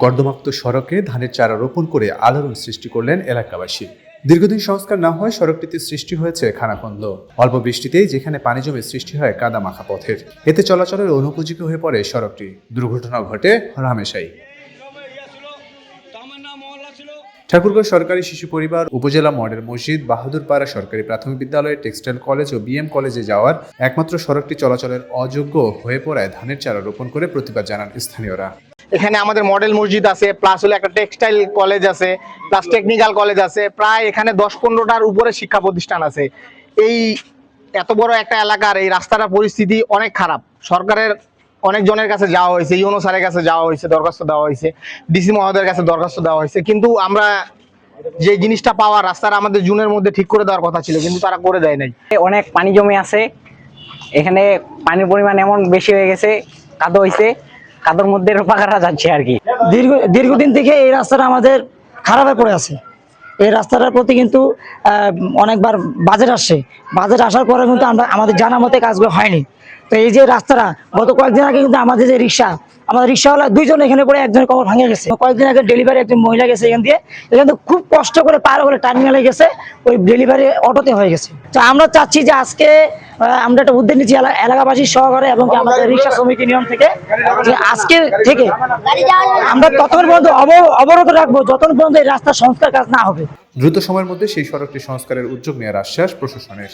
কর্দমাক্ত সড়কে ধানের চারা রোপণ করে আলোড়ন সৃষ্টি করলেন এলাকাবাসী। দীর্ঘদিন সংস্কার না হয় সড়কটিতে সৃষ্টি হয়েছে খানাখন্দ। অল্প বৃষ্টিতেই যেখানে পানি জমে সৃষ্টি হয় কাদা মাখা পথের। এতে চলাচলের অনুপযোগী হয়ে পড়ে সড়কটি। দুর্ঘটনা ঘটে রামেশাই। ঠাকুরগাঁও সরকারি শিশু পরিবার উপজেলা মডেল মসজিদ বাহাদুরপাড়া সরকারি প্রাথমিক বিদ্যালয়, টেক্সটাইল কলেজ ও বিএম কলেজে যাওয়ার একমাত্র সড়কটি চলাচলের অযোগ্য হয়ে পড়ায় ধানের চারা রোপণ করে প্রতিবাদ জানান স্থানীয়রা। এখানে আমাদের মডেল মসজিদ আছে প্লাস হলো একটা টেক্সটাইল কলেজ আছে প্লাস টেকনিক্যাল কলেজ আছে, প্রায় এখানে দশ পনেরোটার উপরে শিক্ষা প্রতিষ্ঠান আছে। এই এত বড় একটা এলাকার এই রাস্তাটা পরিস্থিতি অনেক খারাপ। সরকারের অনেক জনের কাছে যাওয়া হয়েছে ইউনো স্যারের কাছে যাওয়া হয়েছে, দরখাস্ত দেওয়া হয়েছে, ডিসি মহোদয়ের কাছে দরখাস্ত দেওয়া হয়েছে। কিন্তু আমরা যে জিনিসটা পাওয়া রাস্তাটা আমাদের জুনের মধ্যে ঠিক করে দেওয়ার কথা ছিল, কিন্তু তারা করে দেয় নাই। অনেক পানি জমে আছে। এখানে পানির পরিমাণ এমন বেশি হয়ে গেছে, কাদো হয়েছে কাদোর মধ্যে রোপা করা যাচ্ছে আর কি। দীর্ঘ, দীর্ঘদিন থেকে এই রাস্তাটা আমাদের খারাপ পড়ে আছে। এই রাস্তাটার প্রতি কিন্তু অনেকবার বাজেট আসছে। বাজেট আসার পরে কিন্তু আমরা, আমাদের জানা মতে কাজগুলো হয়নি। তো এই যে রাস্তাটা, গত কয়েকদিন আগে কিন্তু আমাদের যে রিক্সা, আমাদের রিক্সাওয়ালা দুইজন এখানে পড়ে একজন কবর ভাঙে গেছে। কয়েকদিন আগে ডেলিভারি একজন মহিলা গেছে এখান দিয়ে। এখান থেকে খুব কষ্ট করে পার করে টার্মিনালে গেছে, ওই ডেলিভারি অটোতে হয়ে গেছে। তো আমরা চাচ্ছি যে আজকে আমরা একটা উদ্যোগ নিচ্ছি এলাকাবাসীর সহকারে এবং আমাদের রিক্সা সমিতি নিয়ম থেকে। যে আজকে থেকে আমরা ততক্ষণ পর্যন্ত অব- অবরোধ রাখব যতক্ষণ পর্যন্ত এই রাস্তার সংস্কার কাজ না হবে। দ্রুত সময়ের মধ্যে সেই সড়কটি সংস্কারের উদ্যোগ নেওয়ার আশ্বাস প্রশাসনের।